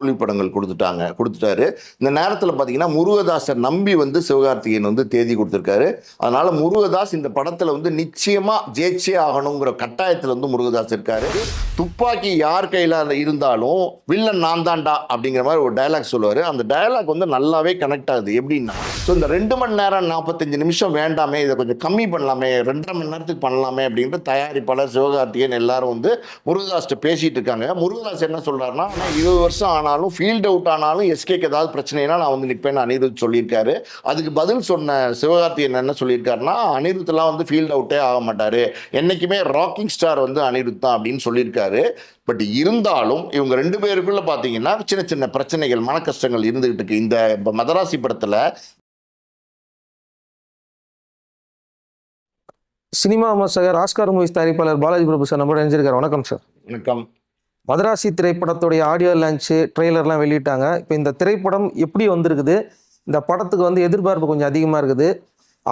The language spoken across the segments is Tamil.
தோல்வி படங்கள் கொடுத்துட்டாங்க கொடுத்துட்டாரு. இந்த நேரத்தில் பார்த்தீங்கன்னா முருகதாஸை நம்பி வந்து சிவகார்த்திகேயன் வந்து தேதி கொடுத்துருக்காரு. அதனால முருகதாஸ் இந்த படத்தில் வந்து நிச்சயமாக ஜெயிச்சே ஆகணுங்கிற கட்டாயத்தில் வந்து முருகதாஸ் இருக்காரு. துப்பாக்கி யார் கையில் இருந்தாலும் வில்லன் நான் தாண்டா அப்படிங்கிற மாதிரி ஒரு டயலாக் சொல்லுவார். அந்த டயலாக் வந்து நல்லாவே கனெக்ட் ஆகுது. எப்படின்னா ஸோ இந்த ரெண்டு மணி நேரம் நாற்பத்தஞ்சு நிமிஷம் வேண்டாமே இதை கொஞ்சம் கம்மி பண்ணலாமே ரெண்டரை மணி நேரத்துக்கு பண்ணலாமே அப்படின்ற தயாரிப்பாளர் சிவகார்த்திகேயன் எல்லாரும் வந்து முருகதாஸ்கிட்ட பேசிகிட்டு இருக்காங்க. முருகதாஸ் என்ன சொல்கிறாருன்னா ஆனால் இருபது வருஷம் ஆனாலும் ஃபீல்ட் அவுட் ஆனாலும் எஸ்கேக்கு ஏதாவது பிரச்சனைனா நான் வந்து நிற்பேன்னு அனிருத் சொல்லியிருக்காரு. அதுக்கு பதில் சொன்ன சிவகார்த்திகேயன் என்ன சொல்லியிருக்காருன்னா அனிருத்லாம் வந்து ஃபீல்ட் அவுட்டே ஆக மாட்டாரு. என்னைக்குமே ராக்கிங் ஸ்டார் வந்து அனிருத் தான் அப்படின்னு சொல்லியிருக்காரு. பட் இருந்தாலும் இவங்க ரெண்டு பேருக்குள்ள பார்த்தீங்கன்னா சின்ன சின்ன பிரச்சனைகள் மன கஷ்டங்கள் இருந்துகிட்டு இருக்கு. இந்த மதராசி படத்துல சினிமா விமர்சகர் ஆஸ்கார் மூவிஸ் தயாரிப்பாளர் பாலாஜி பிரபு சார் நம்ம இணைஞ்சிருக்காரு. வணக்கம் சார். வணக்கம். மதராசி திரைப்படத்துடைய ஆடியோ லான்ச்சு ட்ரெய்லர்லாம் வெளியிட்டாங்க. இப்போ இந்த திரைப்படம் எப்படி வந்திருக்குது? இந்த படத்துக்கு வந்து எதிர்பார்ப்பு கொஞ்சம் அதிகமாக இருக்குது.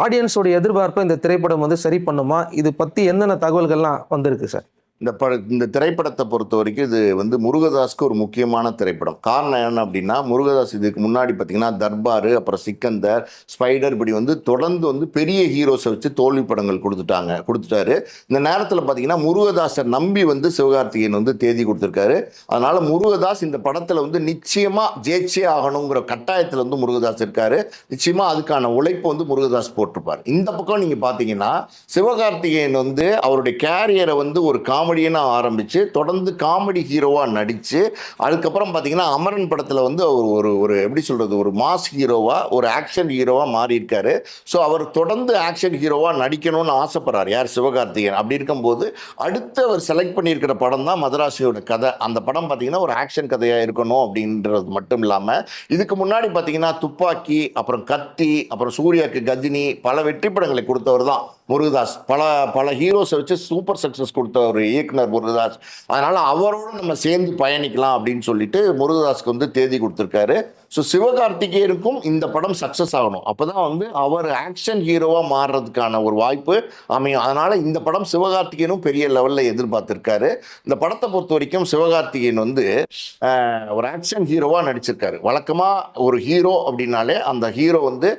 ஆடியன்ஸோட எதிர்பார்ப்பை இந்த திரைப்படம் வந்து சரி பண்ணுமா? இது பற்றி என்னென்ன தகவல்கள்லாம் வந்திருக்கு சார் இந்த பட இந்த திரைப்படத்தை பொறுத்த வரைக்கும் இது வந்து முருகதாஸ்க்கு ஒரு முக்கியமான திரைப்படம். காரணம் என்ன அப்படின்னா முருகதாஸ் இதுக்கு முன்னாடி பார்த்தீங்கன்னா தர்பார் அப்புறம் சிக்கந்தர் ஸ்பைடர் இப்படி வந்து தொடர்ந்து வந்து பெரிய ஹீரோஸை வச்சு தோல்வி படங்கள் கொடுத்துட்டாங்க கொடுத்துட்டாரு. இந்த நேரத்தில் பார்த்தீங்கன்னா முருகதாஸை நம்பி வந்து சிவகார்த்திகேயன் வந்து தேதி கொடுத்துருக்காரு. அதனால் முருகதாஸ் இந்த படத்தில் வந்து நிச்சயமாக ஜெயிச்சே ஆகணுங்கிற கட்டாயத்தில் வந்து முருகதாஸ் இருக்காரு. நிச்சயமாக அதுக்கான உழைப்பு வந்து முருகதாஸ் போட்டிருப்பார். இந்த பக்கம் நீங்கள் பார்த்தீங்கன்னா சிவகார்த்திகேயன் வந்து அவருடைய கேரியரை வந்து ஒரு காமெடியனாக ஆரம்பித்து தொடர்ந்து காமெடி ஹீரோவாக நடித்து அதுக்கப்புறம் பார்த்தீங்கன்னா அமரன் படத்தில் வந்து அவர் ஒரு ஒரு எப்படி சொல்கிறது ஒரு மாஸ் ஹீரோவாக ஒரு ஆக்ஷன் ஹீரோவாக மாறியிருக்காரு. ஸோ அவர் தொடர்ந்து ஆக்ஷன் ஹீரோவாக நடிக்கணும்னு ஆசைப்படுறார். யார்? சிவகார்த்திகேயன். அப்படி இருக்கும்போது அடுத்து அவர் செலக்ட் பண்ணியிருக்கிற படம் தான் மதராசியோட கதை. அந்த படம் பார்த்தீங்கன்னா ஒரு ஆக்ஷன் கதையாக இருக்கணும் அப்படின்றது மட்டும் இல்லாமல் இதுக்கு முன்னாடி பார்த்தீங்கன்னா துப்பாக்கி அப்புறம் கத்தி அப்புறம் சூர்யாக்கு கஜினி பல வெற்றி படங்களை கொடுத்தவர் தான். முருகதாஸ் பல பல ஹீரோஸை வச்சு சூப்பர் சக்ஸஸ் கொடுத்த ஒரு இயக்குனர் முருகதாஸ். அதனால் அவரோடு நம்ம சேர்ந்து பயணிக்கலாம் அப்படின்னு சொல்லிட்டு முருகதாஸ்க்கு வந்து தேதி கொடுத்துருக்காரு. ஸோ சிவகார்த்திகேயனுக்கும் இந்த படம் சக்ஸஸ் ஆகணும். அப்போ தான் வந்து அவர் ஆக்ஷன் ஹீரோவாக மாறுறதுக்கான ஒரு வாய்ப்பு அமையும். அதனால் இந்த படம் சிவகார்த்திகேயனும் பெரிய லெவலில் எதிர்பார்த்துருக்காரு. இந்த படத்தை பொறுத்த வரைக்கும் சிவகார்த்திகேயன் வந்து ஒரு ஆக்ஷன் ஹீரோவாக நடிச்சிருக்காரு. வழக்கமாக ஒரு ஹீரோ அப்படின்னாலே அந்த ஹீரோ வந்து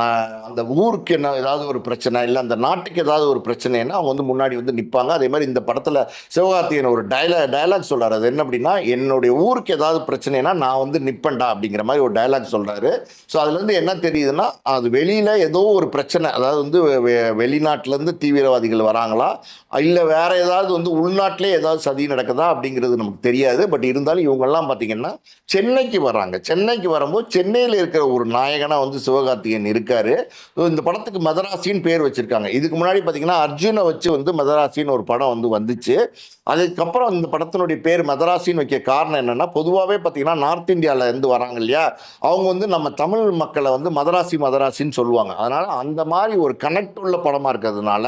நான் அந்த ஊருக்கு என்ன ஏதாவது ஒரு பிரச்சனை இல்லை அந்த நாட்டுக்கு ஏதாவது ஒரு பிரச்சனைன்னா அவங்க வந்து முன்னாடி வந்து நிற்பாங்க அதே மாதிரி இந்த படத்தில் சிவகார்த்திகேயன் ஒரு டைலாக் டைலாக் சொல்கிறார் அது என்ன அப்படின்னா என்னுடைய ஊருக்கு ஏதாவது பிரச்சனைனா நான் வந்து நிற்பேன்டா அப்படிங்கிற மாதிரி ஒரு டைலாக் சொல்கிறாரு ஸோ அதுலேருந்து என்ன தெரியுதுன்னா அது வெளியில் ஏதோ ஒரு பிரச்சனை அதாவது வந்து வெ- வெளிநாட்டிலேருந்து தீவிரவாதிகள் வராங்களா? இல்லை வேறு ஏதாவது வந்து உள்நாட்டிலே ஏதாவது சதி நடக்குதா? அப்படிங்கிறது நமக்கு தெரியாது. பட் இருந்தாலும் இவங்கெல்லாம் பார்த்திங்கன்னா சென்னைக்கு வர்றாங்க. சென்னைக்கு வரும்போது சென்னையில் இருக்கிற ஒரு நாயகனாக வந்து சிவகார்த்திகேயன் இருக்கார். இந்த படத்துக்கு மதராசின்னு பேர் வச்சுருக்காங்க. இதுக்கு முன்னாடி பார்த்திங்கன்னா அர்ஜுனை வச்சு வந்து மதராசின்னு ஒரு படம் வந்து வந்துச்சு. அதுக்கப்புறம் இந்த படத்தினுடைய பேர் மதராசின்னு வைக்க காரணம் என்னென்னா பொதுவாகவே பார்த்தீங்கன்னா நார்த் இந்தியாவில் இருந்து வராங்க இல்லையா? அவங்க வந்து நம்ம தமிழ் மக்களை வந்து மதராசி மதராசின்னு சொல்லுவாங்க. அதனால் அந்த மாதிரி ஒரு கனெக்ட் உள்ள படமாக இருக்கிறதுனால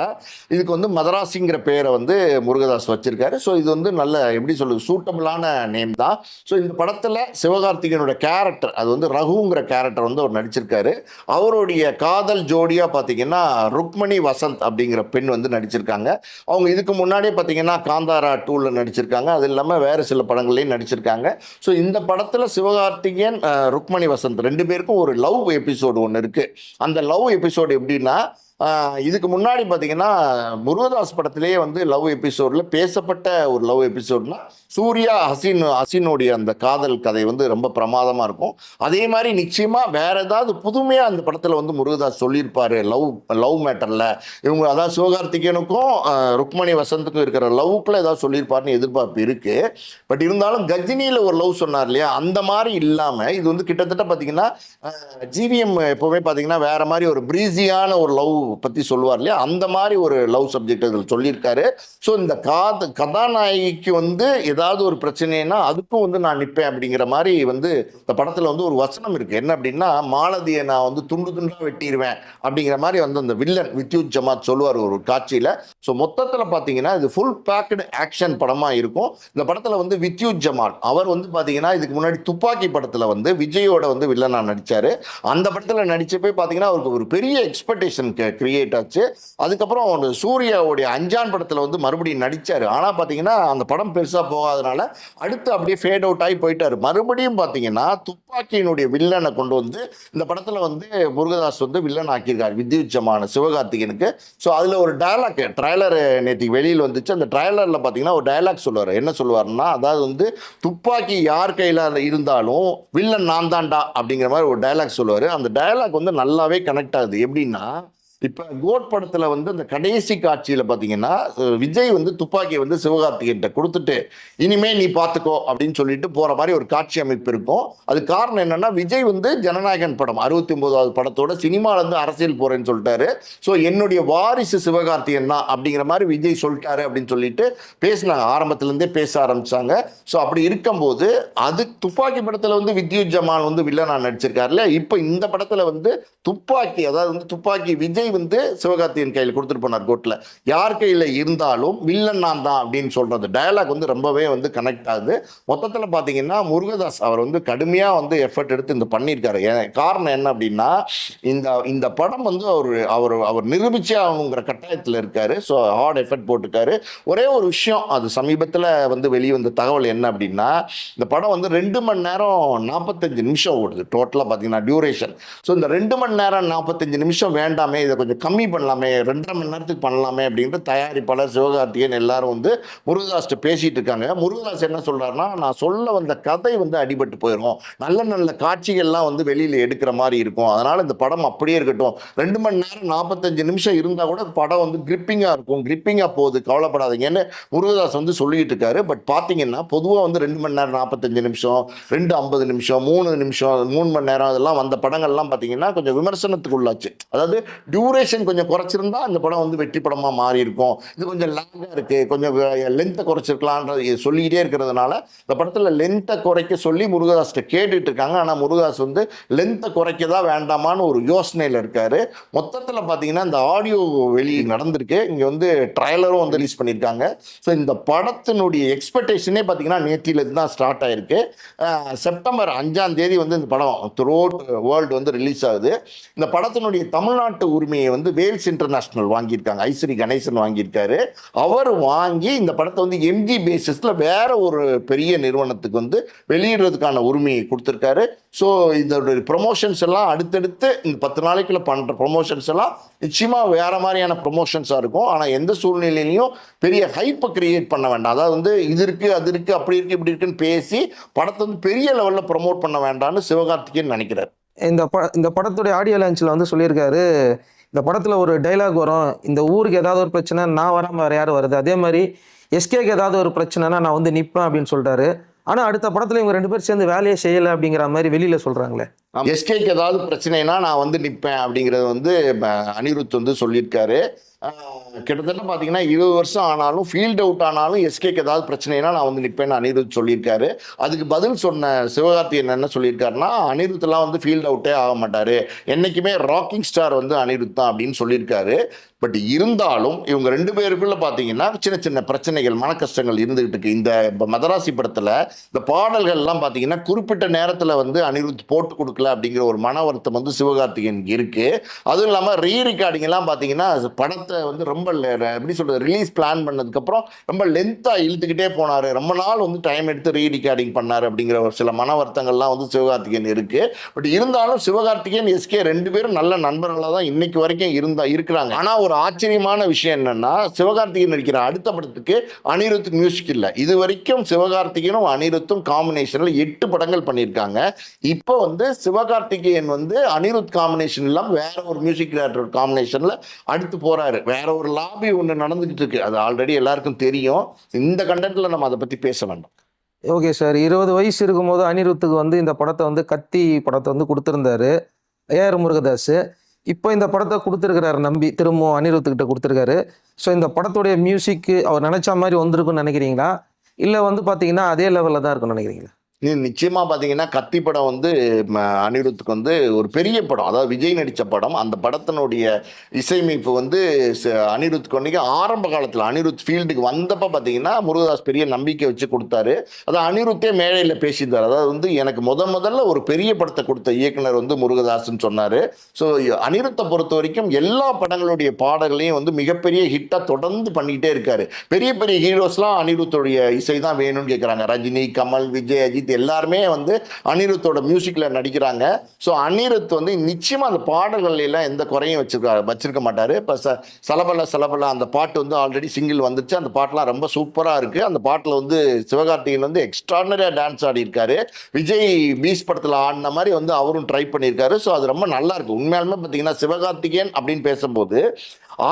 இதுக்கு வந்து மதராசிங்கிற பேரை வந்து முருகதாஸ் வச்சுருக்காரு. ஸோ இது வந்து நல்ல எப்படி சொல்றது சூட்டபிளான நேம் தான். ஸோ இந்த படத்தில் சிவகார்த்திகேயனோட கேரக்டர் அது வந்து ரகுங்கிற கேரக்டர் வந்து அவர் நடிச்சிருக்காரு. அவருடைய காதல் ஜோடியாக பார்த்தீங்கன்னா ருக்மணி வசந்த் அப்படிங்கிற பெண் வந்து நடிச்சிருக்காங்க. அவங்க இதுக்கு முன்னாடியே பார்த்தீங்கன்னா காந்தாரா டூவில் நடிச்சிருக்காங்க. அது இல்லாமல் வேறு சில படங்கள்லையும் நடிச்சிருக்காங்க. ஸோ இந்த படத்தில் சிவகார்த்திகேயன் ருக்மணி வசந்த் ரெண்டு பேருக்கும் ஒரு லவ் எபிசோடு ஒன்று இருக்குது அந்த லவ் எபிசோடு எப்படின்னா இதுக்கு முன்னாடி பார்த்தீங்கன்னா முருகதாஸ் படத்திலேயே வந்து லவ் எபிசோடில் பேசப்பட்ட ஒரு லவ் எபிசோட்னா சூர்யா ஹசீன் ஹசீனுடைய அந்த காதல் கதை வந்து ரொம்ப பிரமாதமாக இருக்கும். அதே மாதிரி நிச்சயமாக வேற ஏதாவது புதுமையாக அந்த படத்தில் வந்து முருகதாஸ் சொல்லியிருப்பார் லவ் லவ் மேட்டரில். இவங்க அதாவது சிவகார்த்திகேயனுக்கும் ருக்மணி வசந்துக்கும் இருக்கிற லவ்க்குள்ள ஏதாவது சொல்லியிருப்பாருன்னு எதிர்பார்ப்பு இருக்குது பட் இருந்தாலும் கஜினியில் ஒரு லவ் சொன்னார் இல்லையா? அந்த மாதிரி இல்லாமல் இது வந்து கிட்டத்தட்ட பார்த்தீங்கன்னா ஜிவிஎம் எப்போவுமே பார்த்தீங்கன்னா வேற மாதிரி ஒரு ப்ரீஸியான ஒரு லவ் பற்றி சொல்லுவார் இல்லையா? அந்த மாதிரி ஒரு லவ் சப்ஜெக்ட் இதில் சொல்லியிருக்காரு. ஸோ இந்த காத கதாநாயகிக்கு வந்து ஏதாவது ஒரு பிரச்சனைனா அதுக்கும் வந்து நான் நிற்பேன் அப்படிங்கிற மாதிரி வந்து இந்த படத்தில் வந்து ஒரு வசனம் இருக்குது என்ன அப்படின்னா மாலதியை நான் வந்து துண்டு துண்டாக வெட்டிடுவேன் அப்படிங்கிற மாதிரி வந்து அந்த வில்லன் வித்யுத் ஜமாத் சொல்லுவார் ஒரு காட்சியில். ஸோ மொத்தத்தில் பார்த்தீங்கன்னா இது ஃபுல் பேக்கடு ஆக்ஷன் படமாக இருக்கும். இந்த படத்தில் வந்து வித்யுத் ஜமால் அவர் வந்து பார்த்தீங்கன்னா இதுக்கு முன்னாடி துப்பாக்கி படத்தில் வந்து விஜயோட வந்து வில்லனாக நடித்தார் அந்த படத்தில் நடிச்சப்பே பார்த்தீங்கன்னா அவருக்கு ஒரு பெரிய எக்ஸ்பெக்டேஷன் கிரியேட் ஆச்சு. அதுக்கப்புறம் ஒரு சூர்யாவுடைய அஞ்சான் படத்தில் வந்து மறுபடியும் நடித்தார் ஆனால் பார்த்தீங்கன்னா அந்த படம் பெருசாக போகாதனால அடுத்து அப்படியே ஃபேட் அவுட் ஆகி போயிட்டார். மறுபடியும் பார்த்தீங்கன்னா துப்பாக்கியினுடைய வில்லனை கொண்டு வந்து இந்த படத்தில் வந்து முருகதாஸ் வந்து வில்லன் ஆக்கியிருக்கார். வித்யுச்சமான சிவகார்த்திகனுக்கு ஸோ அதில் ஒரு டயலாக் ட்ரைலர் நேற்றுக்கு வெளியில் வந்துச்சு. அந்த ட்ரைலரில் பார்த்தீங்கன்னா ஒரு டயலாக் சொல்லுவார். என்ன சொல்லுவாருன்னா அதாவது வந்து துப்பாக்கி யார் கையில் இருந்தாலும் வில்லன் நான் தான்டா அப்படிங்கிற மாதிரி ஒரு டயலாக் சொல்லுவார். அந்த டயலாக் வந்து நல்லாவே கனெக்ட் ஆகுது. எப்படின்னா இப்போ கோட் படத்தில் வந்து அந்த கடைசி காட்சியில் பார்த்தீங்கன்னா விஜய் வந்து துப்பாக்கியை வந்து சிவகார்த்திகிட்ட கொடுத்துட்டு இனிமே நீ பார்த்துக்கோ அப்படின்னு சொல்லிட்டு போகிற மாதிரி ஒரு காட்சி அமைப்பு இருக்கும். அது காரணம் என்னென்னா விஜய் வந்து ஜனநாயகன் படம் அறுபத்தி ஒன்பதாவது படத்தோட சினிமாலேருந்து அரசியல் போகிறேன்னு சொல்லிட்டாரு. ஸோ என்னுடைய வாரிசு சிவகார்த்திகன் தான் அப்படிங்கிற மாதிரி விஜய் சொல்லிட்டாரு அப்படின்னு சொல்லிட்டு பேசினாங்க. ஆரம்பத்துலேருந்தே பேச ஆரம்பிச்சாங்க. ஸோ அப்படி இருக்கும்போது அது துப்பாக்கி படத்தில் வந்து வித்யுத் ஜமால் வந்து வில்லனா நடிச்சிருக்காருல்ல? இப்போ இந்த படத்தில் வந்து துப்பாக்கி அதாவது வந்து துப்பாக்கி விஜய் வந்து சிவகார்த்தியின் கையில் கொடுத்துட்டு போனார் கோர்ட்டில் யார் கையில் இருந்தாலும் வில்லன் நான் தான் அப்படின்னு சொல்றது. டயலாக் வந்து ரொம்பவே வந்து கனெக்ட் ஆகுது. மொத்தத்தில் பார்த்தீங்கன்னா முருகதாஸ் அவர் வந்து கடுமையாக வந்து எஃபர்ட் எடுத்து இந்த பண்ணியிருக்காரு. ஏன் காரணம் என்ன அப்படின்னா இந்த இந்த படம் வந்து அவர் அவர் அவர் நிரூபிச்சே ஆகணுங்கிற கட்டாயத்தில் இருக்காரு. ஸோ ஹார்ட் எஃபர்ட் போட்டிருக்காரு. ஒரே ஒரு விஷயம் அது சமீபத்தில் வந்து வெளியே வந்த தகவல் என்ன அப்படின்னா இந்த படம் வந்து ரெண்டு மணி நேரம் நாற்பத்தஞ்சு நிமிஷம் ஓடுது. டோட்டலாக பார்த்தீங்கன்னா டியூரேஷன் ஸோ இந்த ரெண்டு மணி நேரம் நாற்பத்தஞ்சு நிமிஷம் வேண்டாமே இதை கொஞ்சம் கம்மி பண்ணலாமே ரெண்டரை மணி நேரத்துக்கு பண்ணலாமே அப்படின்ட்டு தயாரிப்பாளர் சிவகார்த்திகேயன் எல்லாரும் வந்து முருகதாஸ்ட்ட பேசிட்டு இருக்காங்க. முருகதாஸ் என்ன சொல்றாருன்னா நான் சொல்ல வந்த கதை வந்து அடிபட்டு போயிடும் நல்ல நல்ல காட்சிகள்லாம் வந்து வெளியில் எடுக்கிற மாதிரி இருக்கும். அதனால இந்த படம் அப்படியே இருக்கட்டும். ரெண்டு மணி நேரம் நாற்பத்தஞ்சு நிமிஷம் இருந்தால் கூட படம் வந்து கிரிப்பிங்காக இருக்கும். கிரிப்பிங்காக போகுது. கவலைப்படாதீங்கன்னு முருகதாஸ் வந்து சொல்லிட்டு இருக்காரு. பட் பார்த்தீங்கன்னா பொதுவாக வந்து ரெண்டு மணி நேரம் நாற்பத்தஞ்சு நிமிஷம் ரெண்டு ஐம்பது நிமிஷம் மூணு நிமிஷம் மூணு மணி நேரம் அதெல்லாம் வந்த படங்கள்லாம் பார்த்தீங்கன்னா கொஞ்சம் விமர்சனத்துக்கு உள்ளாச்சு. அதாவது டியூரேஷன் கொஞ்சம் குறைச்சிருந்தா அந்த படம் வந்து வெற்றி படமாக மாறி இருக்கும் இது கொஞ்சம் லாங்காக இருக்குது கொஞ்சம் லென்த்தை குறைச்சிருக்கலான்றது சொல்லிக்கிட்டே இருக்கிறதுனால இந்த படத்தில் லென்த்தை குறைக்க சொல்லி முருகதாஸ்கிட்ட கேட்டுட்டு இருக்காங்க. ஆனால் முருகதாஸ் வந்து லென்த்தை குறைக்கதா வேண்டாமான்னு ஒரு யோசனையில் இருக்காரு. மொத்தத்தில் பார்த்தீங்கன்னா இந்த ஆடியோ வெளி நடந்திருக்கு. இங்கே வந்து ட்ரைலரும் வந்து ரிலீஸ் பண்ணியிருக்காங்க. ஸோ இந்த படத்தினுடைய எக்ஸ்பெக்டேஷனே பார்த்தீங்கன்னா நேற்றிலேருந்து தான் ஸ்டார்ட் ஆயிருக்கு. செப்டம்பர் அஞ்சாம் தேதி வந்து இந்த படம் த்ரூஅவுட் வேர்ல்டு வந்து ரிலீஸ் ஆகுது. இந்த படத்தினுடைய தமிழ்நாட்டு உரிமை உரிமையை வந்து வேல்ஸ் இன்டர்நேஷனல் வாங்கியிருக்காங்க. ஐஸ்வரி கணேசன் வாங்கியிருக்காரு. அவர் வாங்கி இந்த படத்தை வந்து எம்ஜி பேசிஸில் வேற ஒரு பெரிய நிறுவனத்துக்கு வந்து வெளியிடுறதுக்கான உரிமையை கொடுத்துருக்காரு. ஸோ இதோட ப்ரொமோஷன்ஸ் எல்லாம் அடுத்தடுத்து இந்த பத்து நாளைக்குள்ள பண்ணுற ப்ரொமோஷன்ஸ் எல்லாம் நிச்சயமாக வேற மாதிரியான ப்ரொமோஷன்ஸாக இருக்கும். ஆனால் எந்த சூழ்நிலையிலையும் பெரிய ஹைப்பை கிரியேட் பண்ண வேண்டாம். அதாவது வந்து இது இருக்குது அது இருக்குது அப்படி இருக்குது இப்படி இருக்குன்னு பேசி படத்தை வந்து பெரிய லெவலில் ப்ரொமோட் பண்ண வேண்டாம்னு சிவகார்த்திகேயன் நினைக்கிறார். இந்த ப இந்த படத்துடைய ஆடியோ லான்ச்சில் வந்து சொல்லியிருக்காரு இந்த படத்தில் ஒரு டைலாக் வரும். இந்த ஊருக்கு ஏதாவது ஒரு பிரச்சனை நான் வராமல் வேறு யார் வருது? அதே மாதிரி எஸ்கேக்கு ஏதாவது ஒரு பிரச்சனைனா நான் வந்து நிற்பேன் அப்படின்னு சொல்கிறாரு ஆனால் அடுத்த படத்தில் இவங்க ரெண்டு பேரும் சேர்ந்து வேலையை செய்யலை அப்படிங்கிற மாதிரி வெளியில் சொல்கிறாங்களே எஸ்கேக்கு ஏதாவது பிரச்சனைனா நான் வந்து நிற்பேன் அப்படிங்கிறது வந்து அனிருத் வந்து சொல்லியிருக்காரு. கிட்டத்தட்ட பார்த்தீங்கன்னா இருபது வருஷம் ஆனாலும் ஃபீல்ட் அவுட் ஆனாலும் எஸ்கேக்கு ஏதாவது பிரச்சனைனா நான் வந்து நிற்பேன்னு அனிருத் சொல்லியிருக்காரு. அதுக்கு பதில் சொன்ன சிவகார்த்தியன் என்ன சொல்லியிருக்காருன்னா அனிருத்லாம் வந்து ஃபீல்ட் அவுட்டே ஆக மாட்டார். என்றைக்குமே ராக்கிங் ஸ்டார் வந்து அனிருத் தான் அப்படின்னு சொல்லியிருக்காரு. பட் இருந்தாலும் இவங்க ரெண்டு பேருக்குள்ள பார்த்தீங்கன்னா சின்ன சின்ன பிரச்சனைகள் மன கஷ்டங்கள் இருந்துகிட்டு இருக்கு. இந்த மதராசி படத்தில் இந்த பாடல்கள்லாம் பார்த்தீங்கன்னா குறிப்பிட்ட நேரத்தில் வந்து அனிருத் போட்டு கொடுக்கல. அப்படிங்கிற ஒரு மன வருத்தம் வந்து சிவகார்த்திகேயனுக்கு இருக்கு. அதுவும் இல்லாமல் ரீ ரெக்கார்டிங் எல்லாம் பார்த்தீங்கன்னா படத்தை வந்து ரொம்ப எப்படி சொல்றது ரிலீஸ் பிளான் பண்ணதுக்கப்புறம் ரொம்ப லென்த்தாக இழுத்துக்கிட்டே போனார். ரொம்ப நாள் வந்து டைம் எடுத்து ரீ ரெக்கார்டிங் பண்ணார் அப்படிங்கிற ஒரு சில மன வருத்தங்கள்லாம் வந்து சிவகார்த்திகேயன் இருக்கு. பட் இருந்தாலும் சிவகார்த்திகேயன் எஸ்கே ரெண்டு பேரும் நல்ல நண்பர்களாக தான் இன்னைக்கு வரைக்கும் இருந்தா இருக்கிறாங்க. ஆனால் ஒரு ஆச்சரியமான விஷயம் என்னன்னா சிவகார்த்திகேயன் நடிக்கிற அடுத்த படத்துக்கு அனிருத் மியூசிக் இல்லை. இது வரைக்கும் சிவகார்த்திகேயனும் அனிருத்தும் காம்பினேஷனில் எட்டு படங்கள் பண்ணியிருக்காங்க. இப்போ வந்து சிவகார்த்திகேயன் வந்து அனிருத் காம்பினேஷன் இல்லாமல் வேற ஒரு மியூசிக் டைரக்டர் காம்பினேஷனில் அடுத்து போறாரு. வேற ஒரு லாபி ஒன்று நடந்துகிட்டு இருக்கு. அது ஆல்ரெடி எல்லாருக்கும் தெரியும். இந்த கண்டென்ட்ல நம்ம அதை பத்தி பேச வேண்டாம். ஓகே சார் இருபது வயசு இருக்கும்போது அனிருத்துக்கு வந்து இந்த படத்தை வந்து கத்தி படத்தை வந்து கொடுத்துருந்தாரு. ஏஆர் முருகதாஸ் இப்போ இந்த படத்தை கொடுத்துருக்கிறாரு நம்பி திரும்பவும் அனிருத்துக்கிட்ட கொடுத்துருக்காரு. ஸோ இந்த படத்துடைய மியூசிக்கு அவர் நினச்ச மாதிரி வந்திருக்குன்னு நினைக்கிறீங்களா? இல்லை வந்து பார்த்தீங்கன்னா அதே லெவலில் தான் இருக்கும்னு நினைக்கிறீங்களா? இது நிச்சயமாக பார்த்தீங்கன்னா கத்தி படம் வந்து ம, அனிருத்துக்கு வந்து ஒரு பெரிய படம். அதாவது விஜய் நடித்த படம். அந்த படத்தினுடைய இசையமைப்பு வந்து ச- அனிருத்துக்கு அன்றைக்கி ஆரம்ப காலத்தில் அனிருத் ஃபீல்டுக்கு வந்தப்போ பார்த்தீங்கன்னா முருகதாஸ் பெரிய நம்பிக்கை வச்சு கொடுத்தாரு. அது அனிருத்தே மேடையில் பேசியிருந்தார். அதாவது வந்து எனக்கு முத முதல்ல ஒரு பெரிய படத்தை கொடுத்த இயக்குனர் வந்து முருகதாஸ்ன்னு சொன்னார். ஸோ அனிருத்தை பொறுத்த வரைக்கும் எல்லா படங்களுடைய பாடல்களையும் வந்து மிகப்பெரிய ஹிட்டாக தொடர்ந்து பண்ணிக்கிட்டே இருக்கார். பெரிய பெரிய ஹீரோஸ்லாம் அனிருத்துடைய இசை தான் வேணும்னு கேட்குறாங்க ரஜினி கமல் விஜய் அஜித் எல்லாருமே வந்து அனிருத்தோட மியூசிக்ல நடிக்கிறாங்க. ஸோ அனிருத் வந்து நிச்சயமா அந்த பாடல்கள் எல்லாம் எந்த குறையும் வச்சிருக்கா வச்சிருக்க மாட்டாரு. இப்போ ச சலபல சலபல அந்த பாட்டு வந்து ஆல்ரெடி சிங்கிள் வந்துச்சு அந்த பாட்டுலாம் ரொம்ப சூப்பராக இருக்கு. அந்த பாட்டில் வந்து சிவகார்த்திகேயன் வந்து எக்ஸ்ட்ராடனரியாக டான்ஸ் ஆடி இருக்காரு விஜய் பீஸ் படத்தில் ஆடின மாதிரி வந்து அவரும் ட்ரை பண்ணியிருக்காரு. ஸோ அது ரொம்ப நல்லா இருக்கு. உண்மையாலுமே பார்த்தீங்கன்னா சிவகார்த்திகேயன் அப்படின்னு பேசும்போது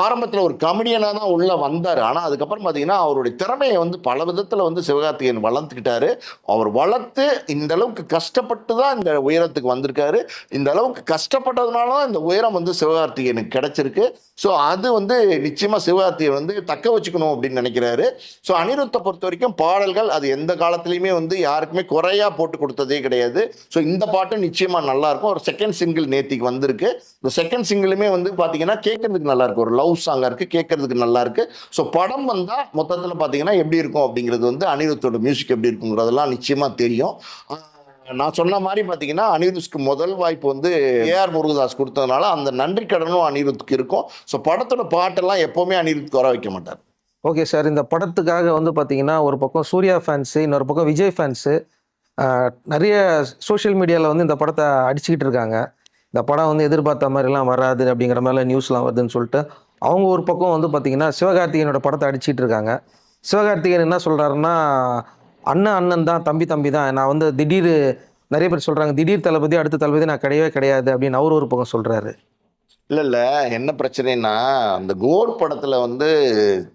ஆரம்பத்தில் ஒரு கமெடியனாக தான் உள்ளே வந்தார். ஆனால் அதுக்கப்புறம் பார்த்தீங்கன்னா அவருடைய திறமையை வந்து பல விதத்தில் வந்து சிவகார்த்திகேயன் வளர்த்துக்கிட்டாரு. அவர் வளர்த்து இந்த அளவுக்கு கஷ்டப்பட்டு தான் இந்த உயரத்துக்கு வந்திருக்காரு. இந்த அளவுக்கு கஷ்டப்பட்டதுனால தான் இந்த உயரம் வந்து சிவகார்த்திகேயனுக்கு கிடைச்சிருக்கு. ஸோ அது வந்து நிச்சயமாக சிவகார்த்திகேயன் வந்து தக்க வச்சுக்கணும் அப்படின்னு நினைக்கிறாரு. ஸோ அனிருத்தை பொறுத்த வரைக்கும் பாடல்கள் அது எந்த காலத்துலையுமே வந்து யாருக்குமே குறையா போட்டு கொடுத்ததே கிடையாது. ஸோ இந்த பாட்டும் நிச்சயமாக நல்லாயிருக்கும் ஒரு செகண்ட் சிங்கிள் நேத்திக்கு வந்திருக்கு. இந்த செகண்ட் சிங்கிளுமே வந்து பார்த்தீங்கன்னா கேட்கறதுக்கு நல்லா ஒரு லவ் சாங்காக இருக்குது கேட்கறதுக்கு நல்லா இருக்கு. ஸோ படம் வந்தால் மொத்தத்தில் பார்த்தீங்கன்னா எப்படி இருக்கும் அப்படிங்கிறது வந்து அனிருத்தோட மியூசிக் எப்படி இருக்குங்கிறதெல்லாம் நிச்சயமாக தெரியும். நான் சொன்ன மாதிரி பார்த்தீங்கன்னா அனிருத்துக்கு முதல் வாய்ப்பு வந்து ஏஆர் முருகதாஸ் கொடுத்ததுனால அந்த நன்றி கடனும் அனிருத்துக்கு இருக்கும். ஸோ படத்தோட பாட்டெல்லாம் எப்போவுமே அனிருத்துக்கு வர வைக்க மாட்டார். ஓகே சார் இந்த படத்துக்காக வந்து பார்த்தீங்கன்னா ஒரு பக்கம் சூர்யா ஃபேன்ஸு இன்னொரு பக்கம் விஜய் ஃபேன்ஸு நிறைய சோஷியல் மீடியாவில் வந்து இந்த படத்தை அடிச்சுக்கிட்டு இருக்காங்க. இந்த படம் வந்து எதிர்பார்த்த மாதிரிலாம் வராது அப்படிங்கிற மாதிரிலாம் நியூஸ்லாம் வருதுன்னு சொல்லிட்டு அவங்க ஒரு பக்கம் வந்து பார்த்திங்கன்னா சிவகார்த்திகேயனோட படத்தை அடிச்சிட்டு இருக்காங்க. சிவகார்த்திகேயன் என்ன சொல்கிறாருன்னா அண்ணன் அண்ணன் தான் தம்பி தம்பி தான். நான் வந்து திடீர் நிறைய பேர் சொல்கிறாங்க திடீர் தளபதி அடுத்த தளபதி நான் கிடையவே கிடையாது அப்படின்னு அவர் ஒரு பக்கம் சொல்கிறாரு இல்லை இல்லை. என்ன பிரச்சனைனா அந்த கோர் படத்தில் வந்து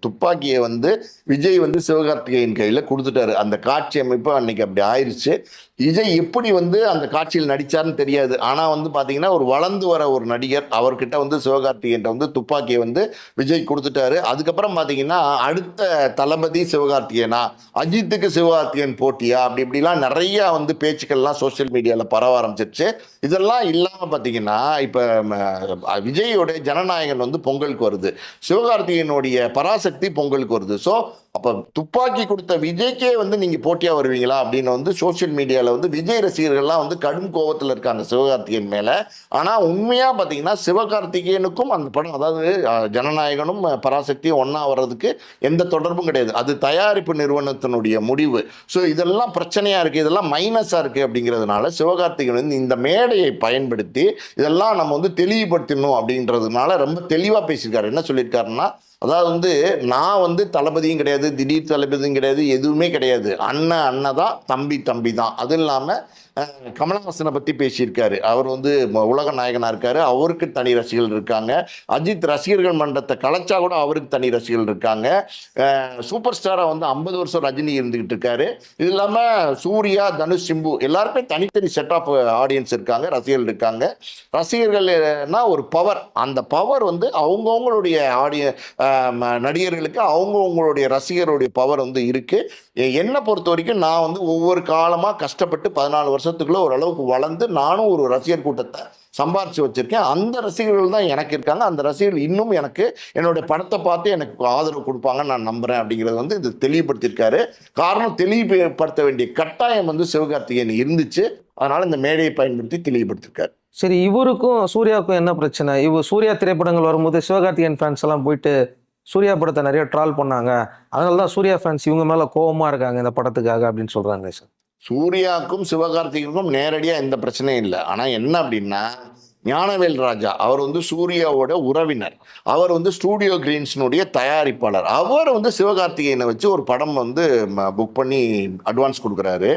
துப்பாக்கியை வந்து விஜய் வந்து சிவகார்த்திகேயன் கையில் கொடுத்துட்டாரு. அந்த காட்சி அமைப்பு அன்னைக்கு அப்படி ஆயிடுச்சு விஜய் எப்படி வந்து அந்த காட்சியில் நடித்தார்னு தெரியாது. ஆனால் வந்து பார்த்தீங்கன்னா ஒரு வளர்ந்து வர ஒரு நடிகர் அவர்கிட்ட வந்து சிவகார்த்திகேயன் வந்து துப்பாக்கியை வந்து விஜய் கொடுத்துட்டாரு. அதுக்கப்புறம் பார்த்தீங்கன்னா அடுத்த தளபதி சிவகார்த்திகேயனா அஜித்துக்கு சிவகார்த்திகேயன் போட்டியா அப்படி இப்படிலாம் நிறைய வந்து பேச்சுக்கள்லாம் சோஷியல் மீடியாவில் பரவ ஆரம்பிச்சிருச்சு. இதெல்லாம் இல்லாமல் பார்த்தீங்கன்னா இப்போ விஜயோடைய ஜனநாயகன் வந்து பொங்கலுக்கு வருது. சிவகார்த்திகேயனுடைய பராசக்தி பொங்கலுக்கு வருது. ஸோ அப்போ துப்பாக்கி கொடுத்த விஜய்க்கே வந்து நீங்கள் போட்டியாக வருவீங்களா அப்படின்னு வந்து சோஷியல் மீடியாவில் வந்து விஜய் ரசிகர்கள்லாம் வந்து கடும் கோவத்தில் இருக்காங்க சிவகார்த்திகேயன் மேலே. ஆனால் உண்மையாக பார்த்தீங்கன்னா சிவகார்த்திகேயனுக்கும் அந்த படம் அதாவது ஜனநாயகனும் பராசக்தியும் ஒன்றா வர்றதுக்கு எந்த தொடர்பும் கிடையாது. அது தயாரிப்பு நிறுவனத்தினுடைய முடிவு. ஸோ இதெல்லாம் பிரச்சனையாக இருக்குது இதெல்லாம் மைனஸாக இருக்குது அப்படிங்கிறதுனால சிவகார்த்திகேயன் வந்து இந்த மேடையை பயன்படுத்தி இதெல்லாம் நம்ம வந்து தெளிவுபடுத்தணும் அப்படின்றதுனால ரொம்ப தெளிவாக பேசியிருக்காரு. என்ன சொல்லியிருக்காருன்னா அதாவது வந்து நான் வந்து தளபதியும் கிடையாது திடீர் தளபதியும் கிடையாது எதுவுமே கிடையாது. அண்ணன் அண்ணன் தான் தம்பி தம்பி தான். அதுவும் இல்லாமல் கமலஹாசனை பற்றி பேசியிருக்காரு. அவர் வந்து உலக நாயகனாக இருக்காரு. அவருக்கு தனி ரசிகர்கள் இருக்காங்க. அஜித் ரசிகர்கள் மன்றத்தை கலைச்சா கூட அவருக்கு தனி ரசிகர்கள் இருக்காங்க. சூப்பர் ஸ்டாராக வந்து ஐம்பது வருஷம் ரஜினி இருந்துகிட்டு இருக்காரு. இது இல்லாமல் சூர்யா தனுஷ் சிம்பு எல்லாருமே தனித்தனி செட் ஆஃப் ஆடியன்ஸ் இருக்காங்க ரசிகர்கள் இருக்காங்க. ரசிகர்கள்னா ஒரு பவர் அந்த பவர் வந்து அவங்கவுங்களுடைய ஆடிய நடிகர்களுக்கு அவங்கவுங்களுடைய ரசிகருடைய பவர் வந்து இருக்கு. என்னை பொறுத்த வரைக்கும் நான் வந்து ஒவ்வொரு காலமாக கஷ்டப்பட்டு பதினாலு வருஷம் வருஷத்துக்குள்ள ஓரளவுக்கு வளர்ந்து நானும் ஒரு ரசிகர் கூட்டத்தை சம்பாரிச்சு வச்சிருக்கேன். அந்த ரசிகர்கள் தான் எனக்கு இருக்காங்க. அந்த ரசிகர்கள் இன்னும் எனக்கு என்னுடைய படத்தை பார்த்து எனக்கு ஆதரவு கொடுப்பாங்கன்னு நான் நம்புறேன் அப்படிங்கிறது வந்து இது தெளிவுபடுத்தியிருக்காரு. காரணம் தெளிவுபடுத்த வேண்டிய கட்டாயம் வந்து சிவகார்த்திகேயன் இருந்துச்சு. அதனால இந்த மேடையை பயன்படுத்தி தெளிவுபடுத்தியிருக்காரு. சரி இவருக்கும் சூர்யாவுக்கும் என்ன பிரச்சனை? இவர் சூர்யா திரைப்படங்கள் வரும்போது சிவகார்த்திகேயன் ஃபேன்ஸ் எல்லாம் போயிட்டு சூர்யா படத்தை நிறைய ட்ரால் பண்ணாங்க. அதனால தான் சூர்யா ஃபேன்ஸ் இவங்க மேலே கோபமாக இருக்காங்க இந்த படத்துக்காக அப்படின்னு சொல்கிறாங்க சார். சூர்யாவுக்கும் சிவகார்த்திகனுக்கும் நேரடியாக எந்த பிரச்சனையும் இல்லை. ஆனால் என்ன அப்படின்னா ஞானவேல் ராஜா அவர் வந்து சூர்யாவோட உறவினர். அவர் வந்து ஸ்டூடியோ கிரீன்ஸினுடைய தயாரிப்பாளர். அவர் வந்து சிவகார்த்திகேயனை வச்சு ஒரு படம் வந்து புக் பண்ணி அட்வான்ஸ் கொடுக்குறாரு.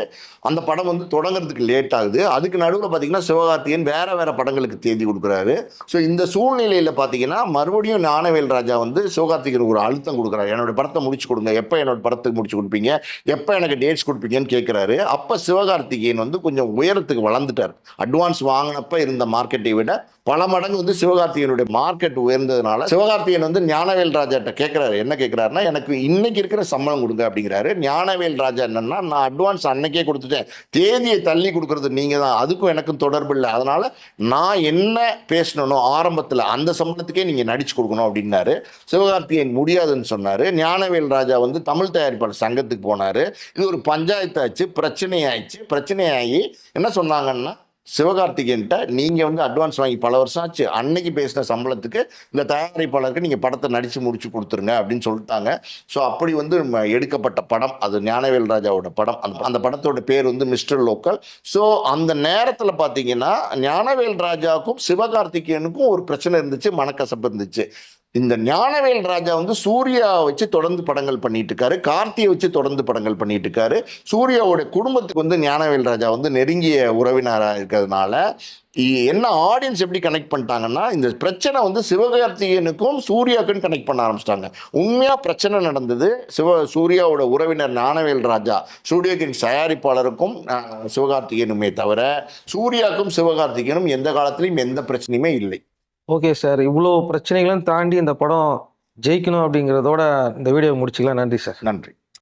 அந்த படம் வந்து தொடங்குறதுக்கு லேட் ஆகுது. அதுக்கு நடுவில் பார்த்தீங்கன்னா சிவகார்த்திகேயன் வேற வேற படங்களுக்கு தேதி கொடுக்குறாரு. ஸோ இந்த சூழ்நிலையில் பார்த்தீங்கன்னா மறுபடியும் ஞானவேல் ராஜா வந்து சிவகார்த்திகேயனுக்கு ஒரு அழுத்தம் கொடுக்குறாரு. என்னோட படத்தை முடிச்சு கொடுங்க. எப்போ என்னோட படத்துக்கு முடிச்சு கொடுப்பீங்க? எப்போ எனக்கு டேட்ஸ் கொடுப்பீங்கன்னு கேட்குறாரு அப்போ சிவகார்த்திகேயன் வந்து கொஞ்சம் உயரத்துக்கு வளர்ந்துட்டார். அட்வான்ஸ் வாங்கினப்ப இருந்த மார்க்கெட்டை விட பல மடங்கு வந்து சிவகார்த்திகேயனுடைய மார்க்கெட் உயர்ந்ததுனால சிவகார்த்திகேயன் வந்து ஞானவேல் ராஜாட்ட கேட்குறாரு என்ன கேட்குறாருன்னா எனக்கு இன்னைக்கு இருக்கிற சம்பளம் கொடுங்க அப்படிங்கிறாரு. ஞானவேல் ராஜா என்னன்னா நான் அட்வான்ஸ் அன்னைக்கே கொடுத்துட்டேன். தேதியை தள்ளி கொடுக்கறது நீங்க தான். அதுக்கும் எனக்கும் தொடர்பு இல்லை. அதனால நான் என்ன பேசணும் ஆரம்பத்தில் அந்த சம்பளத்துக்கே நீங்க நடிச்சு கொடுக்கணும் அப்படின்னாரு. சிவகார்த்திகேயன் முடியாதுன்னு சொன்னாரு. ஞானவேல் ராஜா வந்து தமிழ் தயாரிப்பாளர் சங்கத்துக்கு போனாரு. இது ஒரு பஞ்சாயத்து ஆச்சு பிரச்சனை ஆயிடுச்சு பிரச்சனை ஆகி என்ன சொன்னாங்கன்னா சிவகார்த்திகேயன்ட்ட நீங்கள் வந்து அட்வான்ஸ் வாங்கி பல வருஷம் ஆச்சு. அன்னைக்கு பேசின சம்பளத்துக்கு இந்த தயாரிப்பாளருக்கு நீங்கள் படத்தை நடித்து முடிச்சு கொடுத்துருங்க அப்படின்னு சொல்லிட்டாங்க. ஸோ அப்படி வந்து எடுக்கப்பட்ட படம் அது ஞானவேல் ராஜாவோட படம். அந்த அந்த படத்தோட பேர் வந்து மிஸ்டர் லோக்கல். ஸோ அந்த நேரத்தில் பார்த்தீங்கன்னா ஞானவேல் ராஜாவுக்கும் சிவகார்த்திகேயனுக்கும் ஒரு பிரச்சனை இருந்துச்சு மனக்கசப்பு இருந்துச்சு. இந்த ஞானவேல் ராஜா வந்து சூர்யா வச்சு தொடர்ந்து படங்கள் பண்ணிட்டு இருக்காரு கார்த்தியை வச்சு தொடர்ந்து படங்கள் பண்ணிட்டு இருக்காரு சூர்யாவோட குடும்பத்துக்கு வந்து ஞானவேல் ராஜா வந்து நெருங்கிய உறவினராக இருக்கிறதுனால என்ன ஆடியன்ஸ் எப்படி கனெக்ட் பண்ணிட்டாங்கன்னா இந்த பிரச்சனை வந்து சிவகார்த்திகனுக்கும் சூர்யாவுக்கும் கனெக்ட் பண்ண ஆரம்பிச்சிட்டாங்க. உண்மையா பிரச்சனை நடந்தது சிவ சூர்யாவோட உறவினர் ஞானவேல் ராஜா ஸ்டூடியோ தயாரிப்பாளருக்கும் சிவகார்த்திகேயனுமே தவிர சூர்யாவுக்கும் சிவகார்த்திகேயனும் எந்த காலத்திலையும் எந்த பிரச்சனையுமே இல்லை. Okay sir. இவ்வளோ பிரச்சனைகளும் தாண்டி இந்த படம் ஜெயிக்கணும் அப்படிங்கிறதோட இந்த வீடியோ முடிச்சுக்கலாம். நன்றி சார். நன்றி.